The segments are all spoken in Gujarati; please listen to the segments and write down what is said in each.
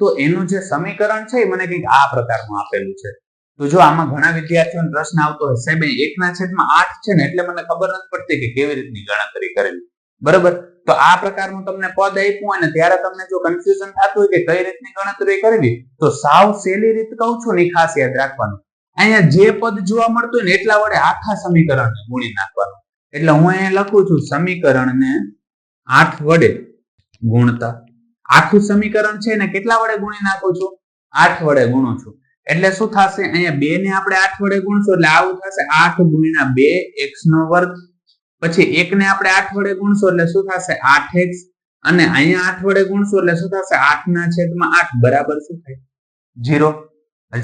તો એનું જે સમીકરણ છે એ મને કંઈક આ પ્રકારનું આપેલું છે. તો જો આમાં ઘણા વિદ્યાર્થીઓને પ્રશ્ન આવતો હોય બે એકના છેદમાં આઠ છે ને, એટલે મને ખબર નથી પડતી કે કેવી રીતની ગણતરી કરવી બરોબર? તો આ પ્રકારનું તમને પદ આપ્યું હોય ને ત્યારે તમને જો કન્ફ્યુઝન થતું હોય કે કઈ રીતની ગણતરી કરવી તો સાવ સહેલી રીત કહું છું ને ખાસ યાદ રાખવાનું. અહીંયા જે પદ જોવા મળતું હોય ને, એટલા વડે આખા સમીકરણને ગુણી નાખવાનું. એટલે હું અહીંયા લખું છું, સમીકરણને આઠ વડે ગુણતા. આખું સમીકરણ છે ને કેટલા વડે ગુણી નાખો છો? આઠ વડે ગુણો છો. એટલે શું થશે? અહીંયા બે ને આપણે આઠ વડે ગુણશું, એટલે આવું થશે. આઠ ગુણ્યા બે એક્સ નો વર્ગ. પછી એક ને આપણે આઠ વડે ગુણશું, એટલે શું થશે? આઠ એક્સ. અને અહીંયા આઠ વડે ગુણશું, એટલે શું થશે? આઠ ના છેદમાં આઠ. બરાબર શું થાય? જીરો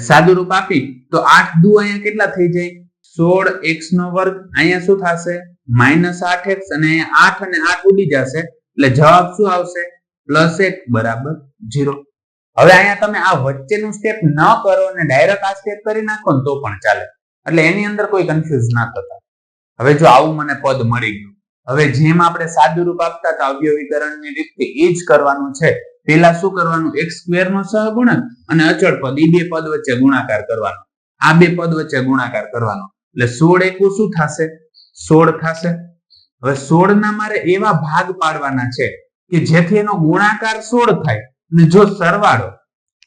સાદું રૂપ આપી. તો આઠ દુ અહીંયા કેટલા થઈ જાય? સોળ એક્સ નો વર્ગ. અહીંયા શું થશે? માઇનસ આઠ એક્સ. અને અહીંયા આઠ અને આઠ ઉડી જશે. એટલે જવાબ શું આવશે? પ્લસ એક બરાબર ઝીરો. હવે અહીંયા તમે આ વચ્ચેનું સ્ટેપ ન કરો અને ડાયરેક્ટ આ સ્ટેપ કરી નાખો ને તો પણ ચાલે. એટલે એની અંદર કોઈ કન્ફ્યુઝ ના થતા. હવે જો આવું મને પદ મળી ગયું. હવે જેમ આપણે સાદુ રૂપ આપતા હતા અવયવીકરણની રીતે, એ જ કરવાનું છે. પેલા શું કરવાનું? એક સ્ક્વેર નો સહગુણક અને અચળ પદ. એ બે પદ વચ્ચે ગુણાકાર કરવાનો. આ બે પદ વચ્ચે ગુણાકાર કરવાનો. એટલે સોળ એકુ શું થશે? સોળ થશે. હવે સોળ ના મારે એવા ભાગ પાડવાના છે. કે જેથી એનો ગુણાકાર સોળ થાય અને જો સરવાળો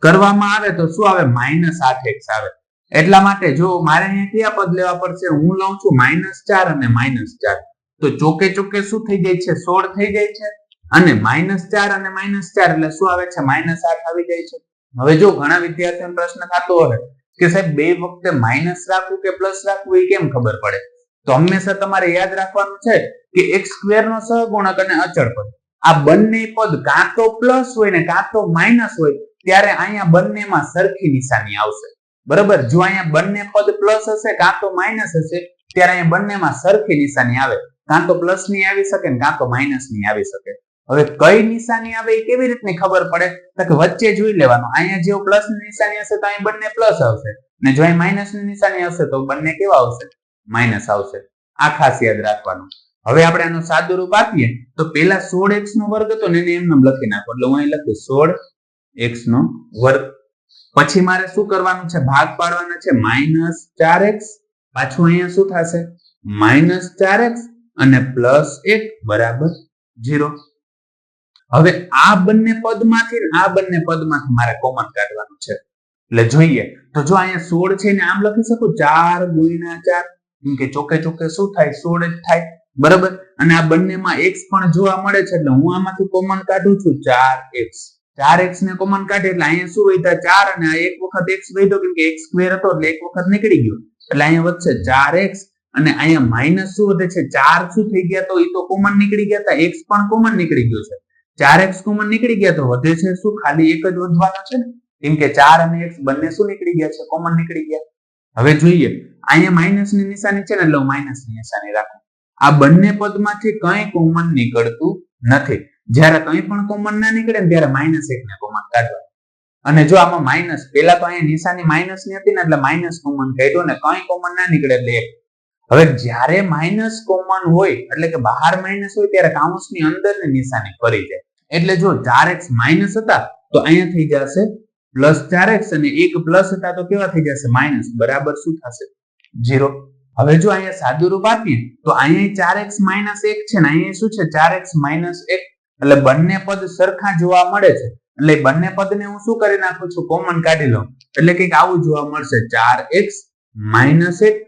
કરવામાં આવે તો શું આવે? માઇનસ આઠ એક્સ આવે. એટલા માટે જો મારે અહીંયા કયા પદ લેવા પડશે? હું લઉં છું માઇનસ ચાર અને માઇનસ ચાર. તો ચોકે ચોકે શું થઈ જાય છે? સોળ થઈ જાય છે. અને માઇનસ ચાર અને માઇનસ ચાર એટલે શું આવે છે? માઇનસ આઠ આવી જાય છે. હવે જો ઘણા વિદ્યાર્થીઓને પ્રશ્ન થતો હોય કે સાહેબ, બે વખતે માઇનસ રાખવું કે પ્લસ રાખવું એ કેમ ખબર પડે? તો હંમેશા તમારે યાદ રાખવાનું છે કે એક્સ સ્ક્વેર નો સહગુણક અને અચળ પદ. આ બંને પદ કાં તો પ્લસ હોય ને કાં તો માઇનસ હોય, ત્યારે અહીંયા બંનેમાં સરખી નિશાની આવશે. બરાબર? જો અહીંયા બંને પદ પ્લસ હશે, કાં તો માઇનસ હશે, ત્યારે અહીંયા બંનેમાં સરખી નિશાની આવે. કાં તો પ્લસની આવી શકે ને કાં તો માઇનસની આવી શકે. હવે કઈ નિશાની આવે એ કેવી રીતની ખબર પડે? તો કે વચ્ચે જોઈ લેવાનું. અહીંયા જો પ્લસની નિશાની હશે તો અહીં બંને પ્લસ આવશે. ને જો અહીં માઇનસની નિશાની હશે તો બંને કેવા આવશે? માઇનસ આવશે. આ ખાસ યાદ રાખવાનું. હવે આપણે આનું સાદું રૂપ આપીએ તો પેલા સોળ એક્સ નો વર્ગ હતો ને એમને લખી નાખો. એટલે હું અહીં લખું સોળ એક્સ નો વર્ગ. પછી મારે શું કરવાનું છે? ભાગ પાડવાના છે? માઇનસ ચાર એક્સ પાછું અહીંયા શું થશે? માઇનસ ચાર એક્સ અને પ્લસ એક બરાબર ઝીરો. હવે આ બંને પદમાંથી આ બંને પદમાંથી મારે કોમન કાઢવાનું છે. એટલે જોઈએ. તો જો અહીંયા સોળ છે ને આમ લખી શકું? ચાર ગુણ્યા ચાર. કેમ કે ચોકે ચોકે શું થાય? સોળ જ થાય. બરાબર? અને આ બંનેમાં એક્સ પણ જોવા મળે છે, એટલે હું આમાંથી કોમન કાઢું છું ચાર એક્સ ચાર એક્સ ને કોમન કાઢે એટલે અહીંયા શું વધ્યા ચાર અને આ એક વખત એક્સ વધ્યો, કેમ કે એક્સ સ્ક્વેર હતો એટલે એક વખત નીકળી ગયો. એટલે અહીંયા વધશે ચાર એક્સ અને અહીંયા માઇનસ શું વધે છે? ચાર શું થઈ ગયા તો એ તો કોમન નીકળી ગયા હતા એક્સ પણ કોમન નીકળી ગયો છે. ચાર એક્સ કોમન નીકળી ગયા તો વધે છે શું? ખાલી એક જ વધવાનો છે ને? કેમ કે ચાર અને એક્સ બંને શું નીકળી ગયા છે? કોમન નીકળી ગયા. હવે જોઈએ. અહીંયા માઇનસની નિશાની છે ને, એટલે માઇનસની નિશાની રાખો. આ બંને પદમાંથી કંઈ કોમન નીકળતું નથી. જ્યારે કંઈ પણ કોમન ના નીકળે ને ત્યારે માઇનસ એક ને કોમન કાઢવા અને જો આમાં માઇનસ પેલા તો અહીંયા નિશાની માઇનસની હતી ને એટલે માઇનસ કોમન કાઢ્યો ને કંઈ કોમન ના નીકળે એટલે એક હવે જ્યારે માઇનસ કોમન હોય, એટલે કે બહાર માઇનસ હોય ત્યારે કાઉન્સની અંદરની નિશાની ફરી જાય. એટલે જો ચાર એક્સ માઇનસ હતા, તો અહીંયા થઈ જશે પ્લસ ચાર એક્સ અને એક પ્લસ હતા તો કેવા થઈ જશે? માઇનસ બરાબર શું થશે? ઝીરો હવે જો અહીંયા સાદું રૂપ આપીએ, તો અહીંયા ચાર એક્સ માઇનસ એક છે ને અહીંયા શું છે? ચાર એક્સ માઇનસ એક. એટલે બંને પદ સરખા જોવા મળે છે. એટલે બંને પદને હું શું કરી નાખું છું? કોમન કાઢી લઉં. એટલે કંઈક આવું જોવા મળશે. ચાર એક્સ માઇનસ એક.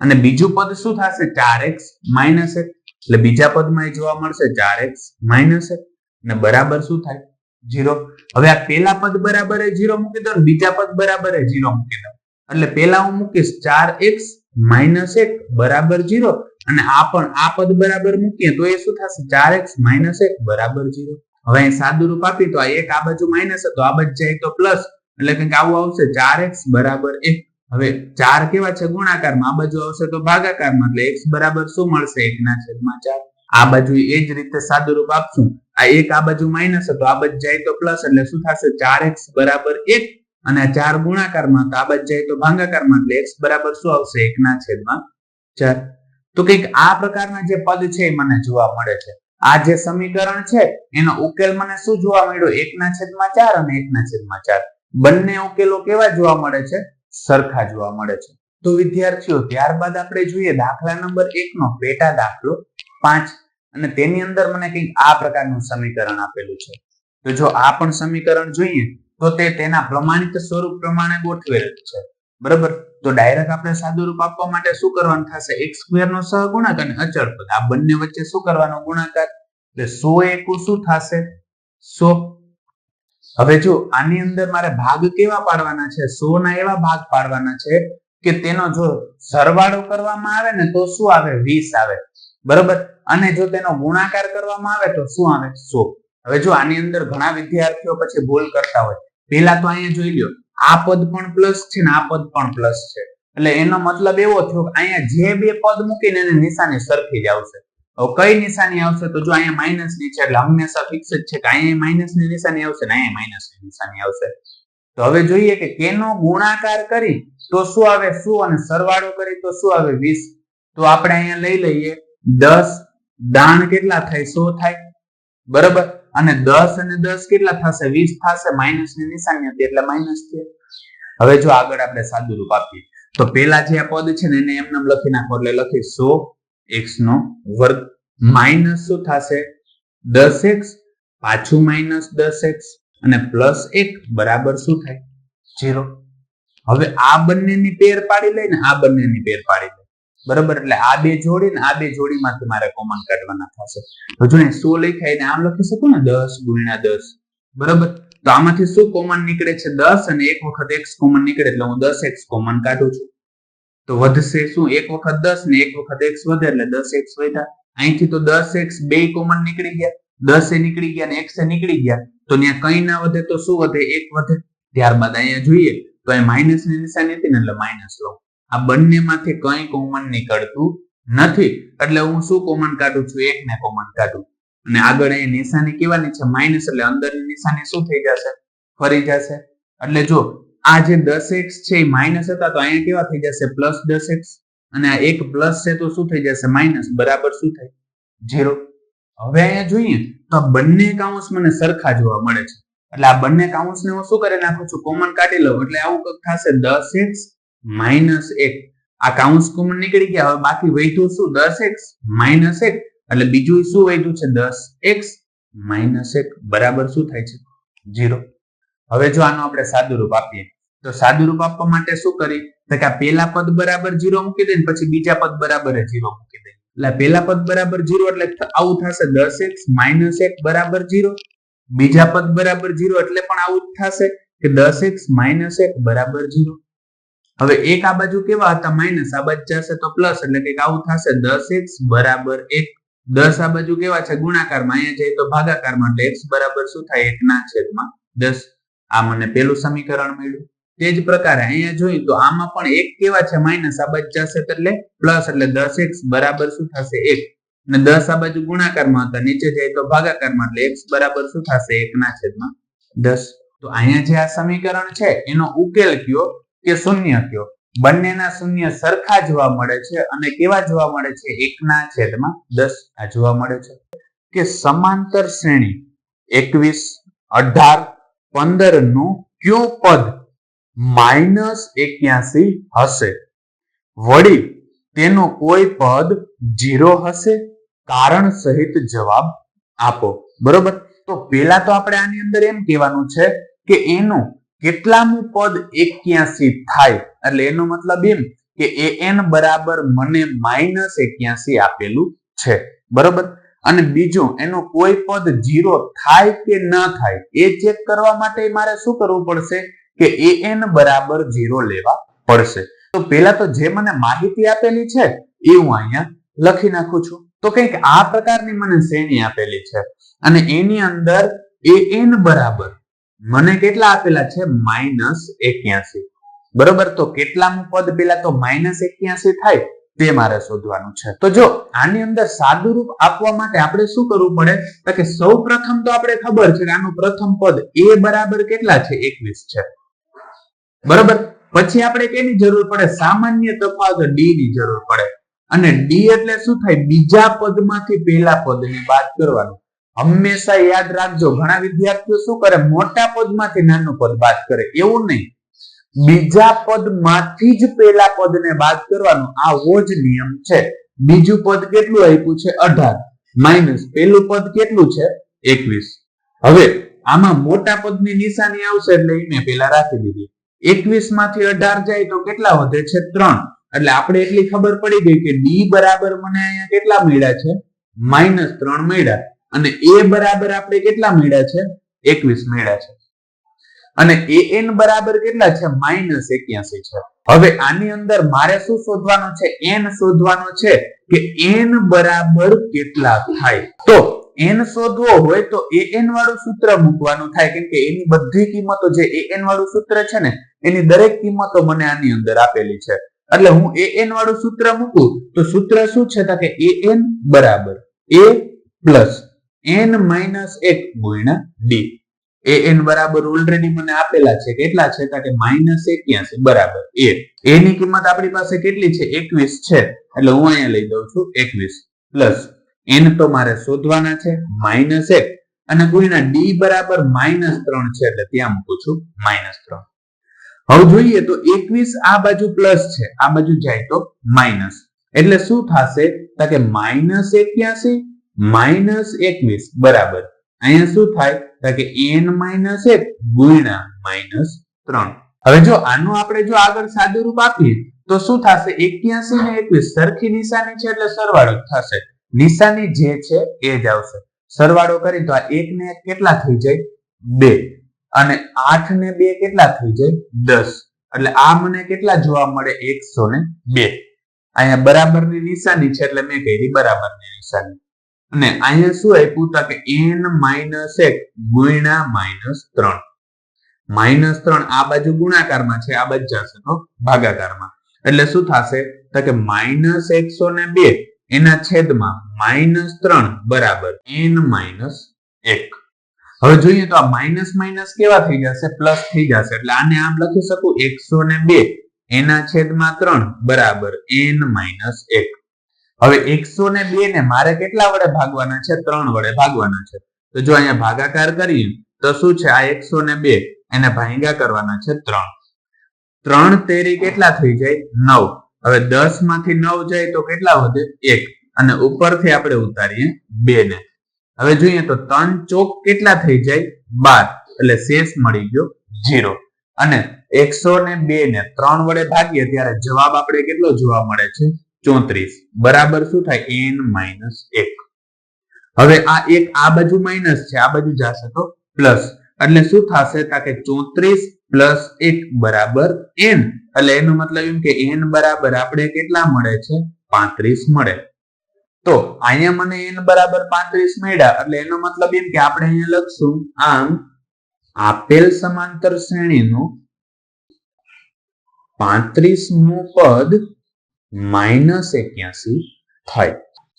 અને બીજું પદ શું થશે? ચાર એક્સ માઇનસ એક. એટલે બીજા પદમાં એ જોવા મળશે. ચાર એક્સ માઇનસ એક. અને બરાબર શું થાય? જીરો હવે આ પેલા પદ બરાબર જીરો મૂકી દો બીજા પદ બરાબર જીરો મૂકી દો એટલે પેલા હું મૂકીશ ચાર એક્સ માઇનસ એક બરાબર જીરો અને આ પણ આ પદ બરાબર મૂકીએ તો એ શું થશે? ચાર એક્સ માઇનસ એક બરાબર જીરો હવે અહીં સાદું રૂપ આપી તો આ એક આ બાજુ માઇનસ હતો, આ બાજુ જાય તો પ્લસ. એટલે કંઈક આવું આવશે, ચાર એક્સ બરાબર એક. હવે ચાર કેવા છે? ગુણાકારમાં. આ બાજુ આવશે તો ભાગાકારમાં. એટલે એક્સ બરાબર શું મળશે? એકના છેદમાં ચાર. આ બાજુ એ જ રીતે સાદું રૂપ આપશું. આ એક આ બાજુ માઇનસ હતો, આ બાજુ જાય તો પ્લસ. એટલે શું થશે? ચાર એક્સ બરાબર એક. અને ચાર ગુણાકારમાં તો જાય તો ભાંગાકારમાં. એટલે એક્સ બરાબર શું આવશે? એકના છેદમાં ચાર. તો કંઈક આ પ્રકારના જે પદ છે એ મને જોવા મળે છે. આ જે સમીકરણ છે, એનો ઉકેલ મને શું જોવા મળ્યો? એકના છેદમાં ચાર અને એકના છેદમાં ચાર. બંને ઉકેલો કેવા જોવા મળે છે? સરખા જોવા મળે છે. તો વિદ્યાર્થીઓ, ત્યારબાદ આપણે જોઈએ દાખલા નંબર એક નો પેટા દાખલો પાંચ. અને તેની અંદર મને કંઈક આ પ્રકારનું સમીકરણ આપેલું છે. તો જો આ પણ સમીકરણ જોઈએ તો તે તેના પ્રમાણિત સ્વરૂપ પ્રમાણે ગોઠવેલ છે. બરાબર? તો ડાયરેક્ટ આપણે સાદુરૂપ આપવા માટે શું કરવાનું થશે? એક સ્ક્વેર નો સહગુણક અને અચળ પદ. આ બંને વચ્ચે શું કરવાનો ગુણાકાર? એટલે સો એકુ શું થશે? સો. હવે જો આની અંદર મારે ભાગ કેવા પાડવાના છે? સો ના એવા ભાગ પાડવાના છે કે તેનો જો સરવાળો કરવામાં આવે ને તો શું આવે? વીસ આવે. બરોબર? અને જો તેનો ગુણાકાર કરવામાં આવે તો શું આવે? સો. હવે જો આની અંદર ઘણા વિદ્યાર્થીઓ પછી ભૂલ કરતા હોય પહેલા તો અહીંયા જોઈ લ્યો, આ પદ પણ પ્લસ છે ને આ પદ પણ પ્લસ છે. એટલે એનો મતલબ એવો થયો કે અહીંયા જે બે પદ મૂકીને એની નિશાની સરખી જ આવશે. કઈ નિશાની આવશે? તો જો અહીંયા માઇનસની છે એટલે હંમેશા ફિક્સ જ છે કે અહીંયા માઇનસની નિશાની આવશે ને અહીંયા માઇનસની નિશાની આવશે. તો હવે જોઈએ કે કેનો ગુણાકાર કરી તો શું આવે શું અને સરવાળો કરી તો શું આવે વીસ? તો આપણે અહીંયા લઈ લઈએ, દસ, દાણ કેટલા થાય? સો થાય. બરાબર? અને દસ અને દસ કેટલા થશે? વીસ થશે? માઇનસની નિશાની હતી એટલે માઇનસ છે. હવે જો આગળ આપણે સાદું રૂપ આપીએ. તો પેલા જે પદ છે ને એને એમને લખી નાખો એટલે લખી સો એક્સ નો વર્ગ માઇનસ શું થશે? દસ એક્સ પાછું માઇનસ દસ એક્સ અને પ્લસ એક, બરાબર શું થાય? જીરો હવે આ બંનેની પેર પાડી લઈને આ બંનેની પેર પાડી લે બરાબર? એટલે આ બે જોડી ને આ બે જોડીમાંથી મારે કોમન કાઢવાના થશે. તો જો સો લખાય ને આમ લખી શકું ને? દસ ગુણ્યા દસ. બરાબર? તો આમાંથી શું કોમન નીકળે છે? દસ અને એક વખત એક્સ કોમન નીકળે એટલે હું દસ એક્સ કોમન કાઢું છું. તો વધશે શું? એક વખત દસ ને એક વખત એક્સ વધે એટલે દસ એક્સ વધ્યા. અહીંથી તો દસ એક્સ બે કોમન નીકળી ગયા. દસ એ નીકળી ગયા ને એક્સ એ નીકળી ગયા. તો ત્યાં કઈ ના વધે તો શું વધે? એક વધે. ત્યારબાદ અહીંયા જોઈએ તો અહીં માઇનસની નિશાની હતી ને એટલે માઇનસ લો આ બંનેમાંથી કંઈ કોમન નીકળતું નથી. એટલે હું શું કોમન કાઢું છું? એકને કોમન કાઢું. અને આગળ એ નિશાની કેવાની છે માઇનસ એટલે અંદરની નિશાની શું થઈ જશે? ફરી જશે. એટલે જો આ જે દસ એક્સ છે એ માઇનસ હતા તો અહીંયા કેવા થઈ જશે? પ્લસ દસ એક્સ. અને આ એક પ્લસ છે તો શું થઈ જશે? માઇનસ બરાબર શું થાય? ઝીરો હવે અહીંયા જોઈએ તો આ બંને કાઉન્સ મને સરખા જોવા મળે છે. એટલે આ બંને કાઉન્સ ને હું શું કરી નાખું છું? કોમન કાઢી લઉં. એટલે આવું કંઈક થશે. દસ એક્સ માઇનસ એક. આ કાઉન્સ કોમન નીકળી ગયા. હવે બાકી વધ્યું શું? દસ એક્સ માઇનસ એક. એટલે બીજું શું વધ્યું છે? દસ એક્સ માઇનસ એક. બરાબર શું થાય છે? જીરો હવે જો આનું આપણે સાદુરૂપ આપીએ. તો સાદુરૂપ આપવા માટે શું કરી તો કે આ પેલા પદ બરાબર જીરો મૂકી દે ને પછી બીજા પદ બરાબર જીરો મૂકી દે એટલે પેલા પદ બરાબર જીરો એટલે આવું થશે. દસ એક્સ માઇનસ એક બરાબર જીરો બીજા પદ બરાબર જીરો એટલે પણ આવું જ થશે કે દસ એક્સ માઇનસ એક બરાબર જીરો હવે એક આ બાજુ કેવા હતા? માઇનસ આ બાજુ જશે તો પ્લસ, એટલે કંઈક આવું થશે. દસ એક્સ બરાબર એક. દસ આ બાજુ કેવા છે? ગુણાકારમાં. અહીંયા જઈએ તો ભાગાકારમાં. એટલે એક્સ બરાબર શું થાય? એકના છેદમાં દસ. આ મને પેલું સમીકરણ મળ્યું. તે જ પ્રકારે અહીંયા જોઈએ તો આમાં પણ એક કેવા છે? માઇનસ આ બાજુ જશે એટલે પ્લસ, એટલે દસ એક્સ બરાબર શું થશે? એક. અને દસ આ બાજુ ગુણાકારમાં હતા. નીચે જાય તો ભાગાકારમાં. એટલે એક્સ બરાબર શું થશે? એકના છેદમાં દસ. તો અહીંયા જે આ સમીકરણ છે, એનો ઉકેલ કયો? કે શૂન્ય કયો બંનેના શૂન્ય સરખા જોવા મળે છે અને કેવા જોવા મળે છે? એકના છેદમાં દસ આ જોવા મળે છે. કે સમાંતર શ્રેણી એકવીસ, અઢાર, પંદરનું કયો પદ માઇનસ એક્યાસી હશે? વળી તેનો કોઈ પદ જીરો હશે? કારણ સહિત જવાબ આપો. બરોબર? તો પેલા તો આપણે આની અંદર એમ કહેવાનું છે કે એનું કેટલામું પદ એક્યાસી થાય? એટલે એનો મતલબ એમ કે એ એન બરાબર મને માઇનસ એક્યાસી આપેલું છે. બરોબર? અને બીજું, એનો કોઈ પદ જીરો થાય કે ન થાય, એ ચેક કરવા માટે મારે શું કરવું પડશે? કે એ એન બરાબર જીરો લેવા પડશે. તો પેલા તો જે મને માહિતી આપેલી છે, એ હું અહીંયા લખી નાખું છું. તો કંઈક આ પ્રકારની મને શ્રેણી આપેલી છે. અને એની અંદર એ એન બરાબર મને કેટલા આપેલા છે? માઇનસ એક્યાસી. બરોબર? તો કેટલામું પદ પેલા તો માઇનસ એક્યાસી થાય, તે મારે શોધવાનું છે. તો જો આની અંદર સાદું રૂપ આપવા માટે આપણે શું કરવું પડે? કે સૌ પ્રથમ તો આપણે ખબર છે કે આનું પ્રથમ પદ એ બરાબર કેટલા છે? એકવીસ છે. બરોબર? પછી આપણે કેની જરૂર પડે? સામાન્ય તફાવત ડી ની જરૂર પડે. અને ડી એટલે શું થાય? બીજા પદમાંથી પહેલા ની બાદ કરવાનું. હંમેશા યાદ રાખજો, ઘણા વિદ્યાર્થીઓ શું કરે? મોટા પદમાંથી નાનું પદ બાદ કરે. એવું નહીં. બીજા પદમાંથી જ પહેલા પદને બાદ કરવાનું આવો જ નિયમ છે. બીજું પદ કેટલું આપ્યું છે? અઢાર. માઇનસ. પહેલું પદ કેટલું છે? એકવીસ. હવે આમાં મોટા પદની નિશાની આવશે એટલે એને પેલા રાખી દીધી. એકવીસમાંથી અઢાર જાય તો કેટલા વધે છે? ત્રણ. એટલે આપણે એટલી ખબર પડી ગઈ કે ડી બરાબર મને અહીંયા કેટલા મળ્યા છે? માઇનસ ત્રણ મળ્યા. અને એ બરાબર આપણે કેટલા મળ્યા છે? એકવીસ મળ્યા છે. અને એન બરાબર કેટલા છે? માઇનસ એક્યાસી છે. હવે આની અંદર મારે શું શોધવાનું છે? એન શોધવાનો છે કે એન બરાબર કેટલા થાય? તો એન શોધવો હોય તો એ એન વાળું સૂત્ર મૂકવાનું થાય. કેમ કે એની બધી કિંમતો જે એ એન વાળું સૂત્ર છે ને, એની દરેક કિંમતો મને આની અંદર આપેલી છે. એટલે હું એ એન વાળું સૂત્ર મૂકું તો સૂત્ર શું છે? તો એ એન બરાબર. એ પ્લસ એન માઇનસ એક ગુણ્યા ડી. એ એન બરાબર ઓલરેડી મને આપેલા છે. કેટલા છે? કે માઇનસ એક્યાસી. બરાબર. એ એની કિંમત આપણી પાસે કેટલી છે? એકવીસ છે. એટલે હું અહીંયા લઈ દઉં છું એકવીસ. પ્લસ એન તો મારે શોધવાના છે. માઇનસ એક. અને ગુણ્યા ડી બરાબર માઇનસ ત્રણ છે. એટલે ત્યાં મૂકું છું માઇનસ ત્રણ. હવે જોઈએ તો એકવીસ આ બાજુ પ્લસ છે. આ બાજુ જાય તો માઇનસ. એટલે શું થશે? કે માઇનસ એક્યાસી માઇનસ એકવીસ, બરાબર. અહીંયા શું થાય? તો કે એન માઇનસ એક ગુણ્યા માઇનસ ત્રણ. હવે જો આનું આપણે જો આગળ સાદું રૂપ આપીએ, તો શું થશે? એક્યાસી ને એકવીસ સરખી નિશાની છે એટલે સરવાળો થશે. નિશાની જે છે એ જ આવશે. સરવાળો કરી તો આ એક ને એક કેટલા થઈ જાય? બે. અને આઠ ને બે કેટલા થઈ જાય? દસ. એટલે આ મને કેટલા જોવા મળે? એકસો ને બે. અહીંયા બરાબરની નિશાની છે એટલે મેં કહી બરાબરની નિશાની. અને અહીંયા શું આપ્યું તો કે એન માઇનસ એક ગુણ્યા માઇનસ ત્રણ. માઇનસ ત્રણ આ બાજુ ગુણાકારમાં છે, આ બાજુ જશે તો ભાગાકારમાં. એટલે શું થશે? તો કે માઇનસ એકસો ને બે, એના છેદમાં માઇનસ ત્રણ બરાબર એન માઇનસ એક. હવે જોઈએ તો આ માઇનસ માઇનસ કેવા થઈ જશે? પ્લસ થઈ જશે. એટલે આને આમ લખી શકું, એકસો ને બે, એના છેદમાં ત્રણ બરાબર એન માઇનસ એક. હવે એકસો ને બે ને મારે કેટલા વડે ભાગવાના છે? ત્રણ વડે ભાગવાના છે. તો જો અહીંયા ભાગાકાર કરીએ, તો શું છે? આ એકસો ને બે, એને ભાંગા કરવાના છે ત્રણ. ત્રણ તેરી કેટલા થઈ જાય? નવ. હવે દસમાંથી નવ જાય તો કેટલા વધે? એક. અને ઉપરથી આપણે ઉતારીએ બે ને. હવે જોઈએ તો ત્રણ ચોક કેટલા થઈ જાય? બાર. એટલે શેષ મળી ગયો જીરો અને એકસો ને બે ને ત્રણ વડે ભાગીએ ત્યારે જવાબ આપણે કેટલો જોવા મળે છે? ચોત્રીસ. બરાબર શું થાય? એન માઇનસ એક. હવે આ એક આ બાજુ માઇનસ છે, આ બાજુ જશે તો પ્લસ એટલે શું થશે? કે ચોત્રીસ પ્લસ એક બરાબર એન એટલે એનો મતલબ એમ કે એન બરાબર આપણે કેટલા મળે છે? પાંત્રીસ મળે. તો અહીંયા મને એન બરાબર પાંત્રીસ મળ્યા. એટલે એનો મતલબ એમ કે આપણે અહીંયા લખશું આમ આપેલ સમાંતર શ્રેણીનું પાંત્રીસમું પદ માઇનસ એક્યાસી થાય.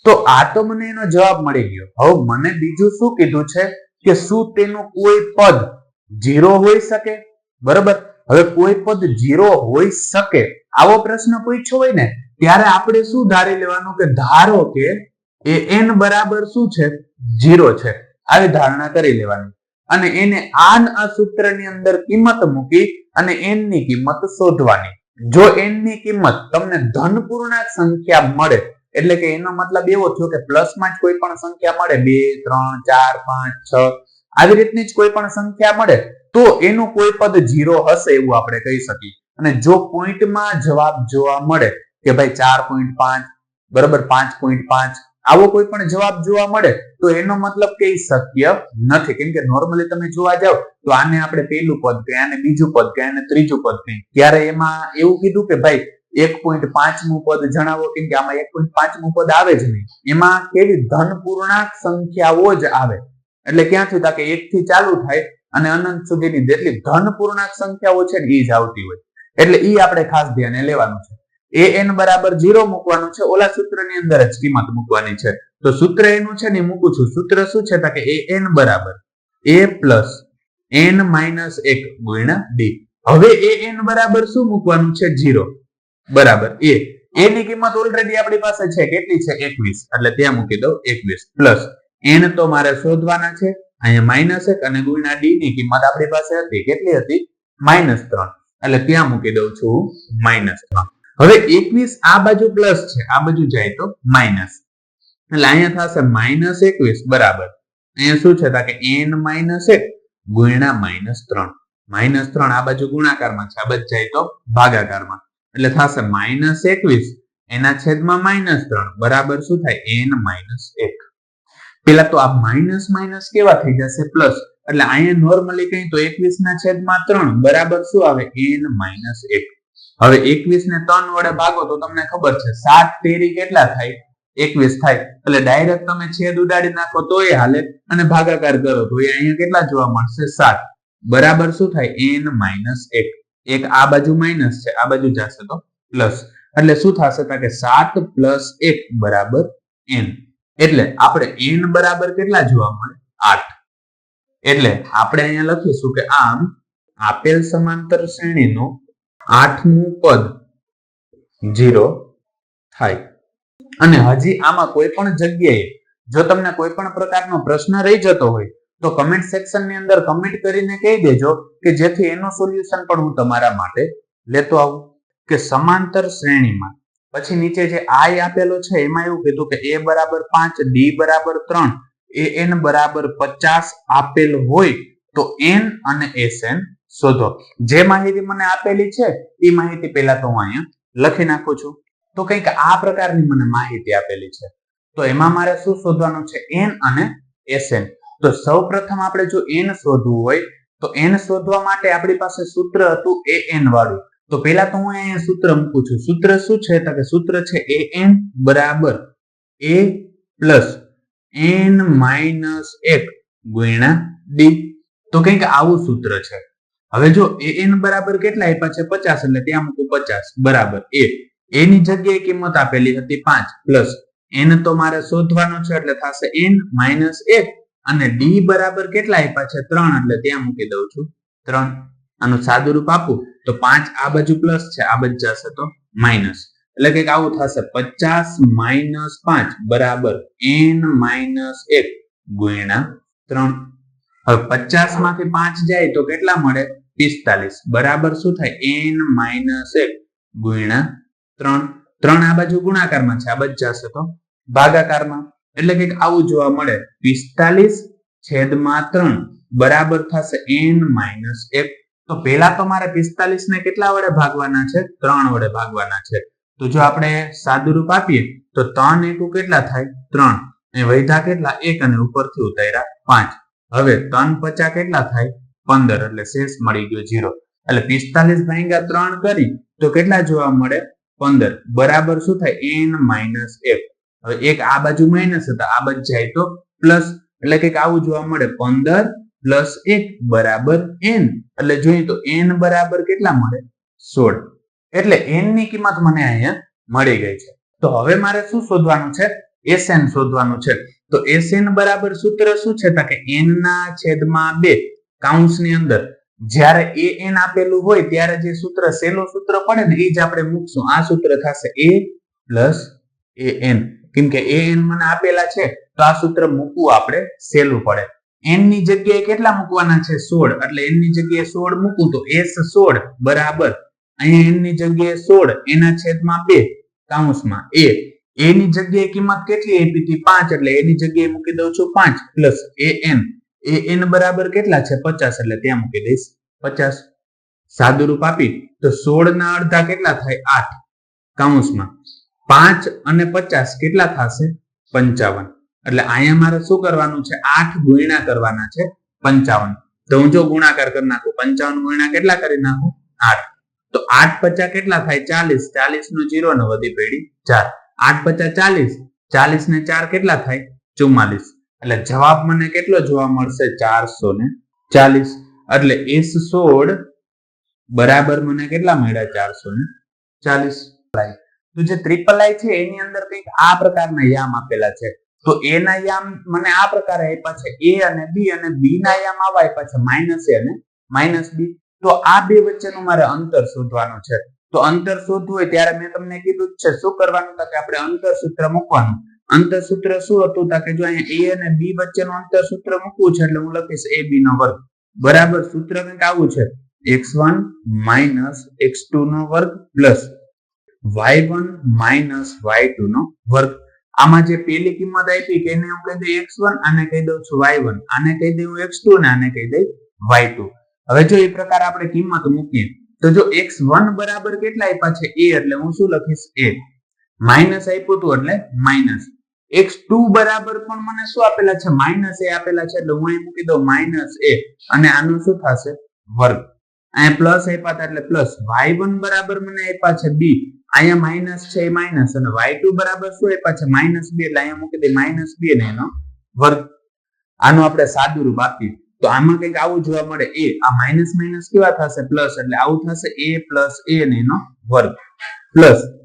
તો આ તો મને એનો જવાબ મળી ગયો. હવે મને બીજું શું કીધું છે કે શું તેનું કોઈ પદ ઝીરો હોઈ શકે? બરોબર? હવે કોઈ પદ ઝીરો હોઈ શકે? આવો પ્રશ્ન પૂછ્યો હોય ને, ત્યારે આપણે શું ધારી લેવાનું કે ધારો કે એ એન બરાબર શું છે? ઝીરો છે. આવી ધારણા કરી લેવાની. અને એને આન આ સૂત્રની અંદર કિંમત મૂકી અને એનની કિંમત શોધવાની. જો ની કિંમત તમને ધન પૂર્ણાંક સંખ્યા મળે, એટલે કે એનો મતલબ એવો થયો કે પ્લસમાં જ કોઈ પણ સંખ્યા મળે, બે, ત્રણ, ચાર, પાંચ, છ, આવી રીતની જ કોઈ પણ સંખ્યા મળે, તો એનું કોઈ પદ ઝીરો હશે એવું આપણે કહી શકીએ. અને જો પોઈન્ટમાં જવાબ જોવા મળે કે ભાઈ ચાર પોઈન્ટ પાંચ, બરાબર, પાંચ પોઈન્ટ પાંચ આવો કોઈ પણ જવાબ જોવા મળે, તો એનો મતલબ કે એ શક્ય નથી. કેમ કે નોર્મલી તમે જોવા જાવ તો આને આપણે પહેલું પદ કહે આને બીજું પદ કહે આને ત્રીજું પદ કહે ત્યારે એમાં એવું કીધું કે ભાઈ, એક પોઈન્ટ પાંચમું પદ જણાવો, કેમ કે આમાં એક પોઈન્ટ પાંચમું પદ આવે જ નહીં. એમાં કેવી ધન પૂર્ણાંક સંખ્યાઓ જ આવે. એટલે ક્યાંથી? થાય કે એક થી ચાલુ થાય અને અનંત સુધીની જેટલી ધન પૂર્ણાંક સંખ્યાઓ છે ને એ જ આવતી હોય. એટલે એ આપણે ખાસ ધ્યાને લેવાનું છે. એ એન બરાબર ઝીરો મૂકવાનું છે. ઓલા સૂત્રની અંદર જ કિંમત મૂકવાની છે. તો સૂત્ર એનું છે ને મૂકું છું. સૂત્ર શું છે? કે એ એન બરાબર. એ પ્લસ એન માઇનસ એક ગુણ્યા ડી. હવે એ એન બરાબર શું મૂકવાનું છે? ઝીરો. બરાબર. એ. એ ની કિંમત ઓલરેડી આપણી પાસે છે. કેટલી છે? એકવીસ. એટલે ત્યાં મૂકી દઉં. એકવીસ. પ્લસ એન તો મારે શોધવાના છે. અહીંયા માઇનસ એક અને ગુણ્યા ડી ની કિંમત આપણી પાસે હતી. કેટલી હતી? માઇનસ ત્રણ. એટલે ત્યાં મૂકી દઉં છું માઇનસ ત્રણ. હવે એકવીસ આ બાજુ પ્લસ છે, આ બાજુ જાય તો માઇનસ એટલે અહીંયા થશે માઇનસ એકવીસ, બરાબર. અહીંયા શું છે? કે એન માઇનસ એક ગુણ્યા માઇનસ ત્રણ. માઇનસ ત્રણ આ બાજુ ગુણાકારમાં છે, આ બાજુ જાય તો ભાગાકારમાં. એટલે થશે માઇનસ એકવીસ, એના છેદમાં માઇનસ ત્રણ. બરાબર શું થાય? એન માઇનસ એક. પેલા તો આ માઇનસ માઇનસ કેવા થઈ જશે? પ્લસ એટલે અહીંયા નોર્મલી કઈ તો એકવીસ ના છેદમાં ત્રણ. બરાબર શું આવે? એન માઇનસ એક. હવે એકવીસ ને ત્રણ વડે ભાગો તો તમને ખબર છે, સાત તેરી કેટલા થાય? એકવીસ થાય. એટલે ડાયરેક્ટ તમે છેદ ઉડાડી નાખો તોય હાલે અને ભાગાકાર કરો. તો એ અહીંયા કેટલા જોવા મળશે? સાત. બરાબર શું થાય? એન માઇનસ એક. એક આ બાજુ માઇનસ છે, આ બાજુ જશે તો પ્લસ. એટલે શું થશે? કે સાત પ્લસ એક બરાબર એન. એટલે આપણે એન બરાબર કેટલા જોવા મળે? આઠ. એટલે આપણે અહીંયા લખીશું કે આમ આપેલ સમાંતર શ્રેણીનું આઠમું પદ જીરો થાય. અને હજી આમાં કોઈ પણ જગ્યાએ જો તમને કોઈ પણ પ્રકારનો પ્રશ્ન રહી જતો હોય, તો કમેન્ટ સેક્શનની અંદર કમેન્ટ કરીને કહી દેજો કે જેથી એનું સોલ્યુશન પણ હું તમારા માટે લેતો આવું. કે સમાંતર શ્રેણીમાં, પછી નીચે જે આઈ આપેલો છે, એમાં એવું કીધું કે એ બરાબર પાંચ ડી બરાબર ત્રણ એ એન બરાબર પચાસ આપેલ હોય, તો એન અને એસ એન શોધો. જે માહિતી મને આપેલી છે એ માહિતી પહેલા તો હું અહીંયા લખી નાખું છું. તો કંઈક આ પ્રકારની મને માહિતી આપેલી છે. તો એમાં મારે શું શોધવાનું છે? એન અને એસએન તો સૌ પ્રથમ આપણે જો એન શોધવું હોય, તો એન શોધવા માટે આપણી પાસે સૂત્ર હતું એ એન વાળું. તો પેલા તો હું અહીંયા સૂત્ર મૂકું છું. સૂત્ર શું છે? તો કે સૂત્ર છે એ એન બરાબર એ પ્લસ એન માઇનસ એક ગુણ્યા ડી તો કંઈક આવું સૂત્ર છે. હવે જો એન બરાબર કેટલા આપ્યા છે? પચાસ, એટલે ત્યાં મૂકું પચાસ. બરાબર એ એની જગ્યાએ કિંમત આપેલી હતી પાંચ. પ્લસ એન તો મારે શોધવાનો છે, એટલે થશે એન માઇનસ એક. અને ડી બરાબર કેટલા આપ્યા છે? ત્રણ, એટલે ત્યાં મૂકી દઉં છું. ત્રણ. આનું સાદું રૂપ આપું? તો પાંચ આ બાજુ પ્લસ છે, આ બાજુ જશે તો માઇનસ. એટલે કે આવું થશે. પચાસ માઇનસ પાંચ, બરાબર. એન માઇનસ એક. ગુણ્યા ત્રણ. હવે પચાસમાંથી પાંચ જાય તો કેટલા મળે? પિસ્તાલીસ. બરાબર શું થાય? એન માઇનસ એક ગુણ્યા ત્રણ. ત્રણ આ બાજુ ગુણાકારમાં છે. આ બાજુ જશે તો? ભાગાકારમાં. એટલે કે આવું જોવા મળે. પિસ્તાલીસ છેદમાં ત્રણ. બરાબર થશે એન માઇનસ એક. તો પેલા તો મારે પિસ્તાલીસ ને કેટલા વડે ભાગવાના છે? ત્રણ વડે ભાગવાના છે. તો જો આપણે સાદુરૂપ આપીએ, તો ત્રણ એકુ કેટલા થાય? ત્રણ. વૈધા કેટલા? એક અને ઉપરથી ઉતાર્યા પાંચ. હવે ત્રણ પચા કેટલા થાય? પંદર એટલે શેષ મળી ગયો જીરો એટલે પિસ્તાલીસ ભાંગ્યા ત્રણ કરી તો કેટલા જોવા મળે? પંદર. બરાબર શું થાય? એન માઇનસ એક હવે એક આ બાજુ માઇનસ હતા, આ બાજુ જાય તો પ્લસ એટલે કંઈક આવું જોવા મળે. પંદર પ્લસ એક બરાબર એન એટલે જોઈએ તો એન બરાબર કેટલા મળે? સોળ. એટલે એનની કિંમત મને અહીંયા મળી ગઈ છે. તો હવે મારે શું શોધવાનું છે? એસએન શોધવાનું છે. તો એસએન બરાબર સૂત્ર શું છે? કે એન ના છેદમાં બે. કાઉન્સની અંદર જ્યારે એ એન આપેલું હોય ત્યારે જે સૂત્ર સેલો સૂત્ર પડે ને એ જ આપણે મૂકશું. આ સૂત્ર થશે એ પ્લસ એ એન. કેમ કે એ એન મને આપેલા છે, તો આ સૂત્ર મૂકવું આપણે સેલું પડે. એનની જગ્યાએ કેટલા મૂકવાના છે? સોળ. એટલે એનની જગ્યાએ સોળ મૂકું તો એસ સોળ બરાબર. અહીંયા એનની જગ્યાએ સોળ, એના છેદમાં બે કાઉન્સમાં એ. એની જગ્યાએ કિંમત કેટલી આપી હતી? પાંચ. એટલે એની જગ્યાએ મૂકી દઉં છું પાંચ plus a n. A n બરાબર કેટલા છે? પચાસ. એટલે ત્યાં મૂકી દઈશ. પચાસ. સાદુરૂપ આપી તો સોળ ના અડધા કેટલા થાય? આઠ. કાઉન્સમાં. પાંચ અને પચાસ કેટલા થશે? પંચાવન. એટલે અહીંયા મારે શું કરવાનું છે? આઠ ગુણ્યા કરવાના છે પંચાવન. તો હું જો ગુણાકાર કરી નાખું, પંચાવન ગુણ્યા કેટલા કરી નાખું? આઠ. તો આઠ પચાસ કેટલા થાય? ચાલીસ. ચાલીસ નો જીરો ને વધી પેઢી ચાર. આઠ પચાસ ચાલીસ. ચાલીસ ને ચાર કેટલા થાય? ચુમ્માલીસ. એટલે જવાબ મને કેટલો જોવા મળશે? ચારસો ને ચાલીસ. એટલે એસ સોળ બરાબર મને કેટલા મળ્યા? ચારસો ને ચાલીસ. તો જે ત્રિપલ આઈ છે, એની અંદર કંઈક આ પ્રકારના યામ આપેલા છે. તો એ ના યામ મને આ પ્રકારે આપ્યા છે. એ અને બી અને બી ના યામ આવા આપ્યા છે. માઇનસ એ અને માઇનસ બી તો આ બે વચ્ચેનું મારે અંતર શોધવાનું છે. તો અંતર શોધવું હોય ત્યારે મેં તમને કીધું છે. શું કરવાનું? તો કે આપણે અંતર સૂત્ર મૂકવાનું. અંતર સૂત્ર શું હતું? તો કે જો અહીંયા એ અને બી વચ્ચેનું અંતર સૂત્ર મૂકવું છે, એટલે હું લખીશ એ બી નો વર્ગ. બરાબર? સૂત્ર કંઈક આવું છે. એક્સ વન માઇનસ x2 નો વર્ગ plus y one minus y two નો વર્ગ. આમાં જે પેલી કિંમત આપી કે એને હું કહી દઉં x1 આને કહી દઉં છું વાય વન આને કહી દઉં x2 અને આને કહી દઈ y2 હવે જો એ પ્રકાર આપણે કિંમત મૂકીએ, તો જો એક્સ વન બરાબર કેટલા આપ્યા છે? એ એટલે હું શું લખીશ એ માઇનસ આપ્યું હતું એટલે માઇનસ x2 બરાબર પણ મને શું આપેલા છે? માઇનસ એ આપેલા છે એટલે હું અહીં મૂકી દઉં માઇનસ એ. અને આનું શું થશે? વર્ગ. અહીંયા પ્લસ આપ્યા હતા એટલે પ્લસ. y1 બરાબર મને આપ્યા છે બી. અહીંયા માઇનસ છે એ માઇનસ. અને y2 બરાબર શું આપ્યા છે? માઇનસ બી એટલે અહીંયા મૂકી દે માઇનસ બી અને એનો વર્ગ. આનું આપણે સાદું રૂપ આપીએ. તો આમાં કંઈક આવું જોવા મળે. એ, આ માઇનસ માઇનસ કેવા થશે? પ્લસ. એટલે આવું થશે એ પ્લસ એ અને એનો વર્ગ. પ્લસ.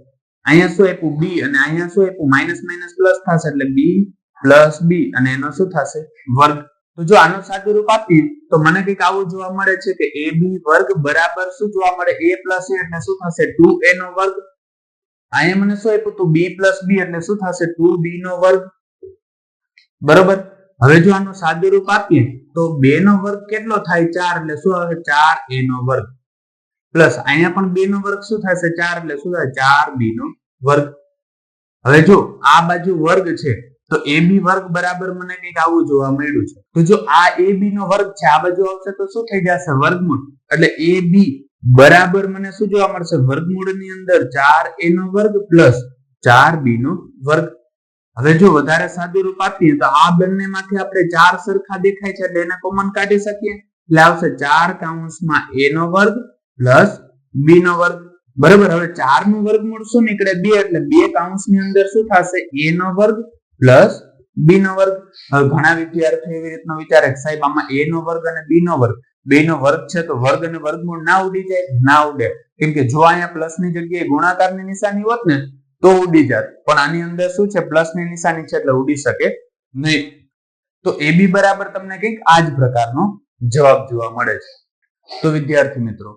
અહીંયા શું આપ્યું? બી અને અહીંયા શું આપ્યું? માઇનસ માઇનસ પ્લસ થશે એટલે બી પ્લસ બી અને એનો શું થશે? વર્ગ. તો જો આનું સાદું રૂપ આપીએ, તો મને કંઈક આવું જોવા મળે છે કે ab વર્ગ બરાબર શું જોવા મળે? એ પ્લસ એ એટલે શું થશે? 2a નો વર્ગ. અહીંયા મને શું આપ્યું? તો બી પ્લસ બી એટલે શું થશે? 2b નો વર્ગ. બરોબર? હવે જો આનું સાદું રૂપ આપીએ, તો બે નો વર્ગ કેટલો થાય? ચાર. એટલે શું આવે? ચાર એ નો વર્ગ. પ્લસ અહીંયા પણ બે નો વર્ગ શું થશે? ચાર એટલે શું થાય? ચાર બી નો વર્ગ. હવે જો આ બાજુ વર્ગ છે, તો એ બી વર્ગ બરાબર મને કંઈક આવું જોવા મળ્યું છે. તો જો આ એ બી નો વર્ગ છે, આ બાજુ આવશે તો શું થઈ જશે? વર્ગમૂળ. એટલે એ બી બરાબર મને શું જોવા મળશે? વર્ગમૂળની અંદર ચાર એ નો વર્ગ પ્લસ ચાર બી નો વર્ગ. હવે જો વધારે સાદું રૂપ આપીએ તો આ બંને માંથી આપણે ચાર સરખા દેખાય છે, એટલે એને કોમન કાઢી શકીએ. એટલે આવશે ચાર કાઉન્સમાં એ નો વર્ગ પ્લસ બી નો વર્ગ, બરાબર, હવે ચારનું વર્ગમૂળ શું નીકળે બે, એટલે બે કાઉન્સની અંદર શું થશે? એ નો વર્ગ પ્લસ બી નો વર્ગ ઘણા વિદ્યાર્થીઓ એવી રીતનો વિચારે સાહેબ, આમાં એ નો વર્ગ અને બી નો વર્ગ. બે નો વર્ગ છે તો વર્ગ અને વર્ગમૂળ ના ઉડી જાય? ના ઉડે. કેમ કે જો અહીંયા પ્લસની જગ્યાએ ગુણાકારની નિશાની હોત ને, તો ઉડી જાત. પણ આની અંદર શું છે? પ્લસની નિશાની છે એટલે ઉડી શકે નહીં. તો એ બી બરાબર તમને કંઈક આ જ પ્રકારનો જવાબ જોવા મળે છે. તો વિદ્યાર્થી મિત્રો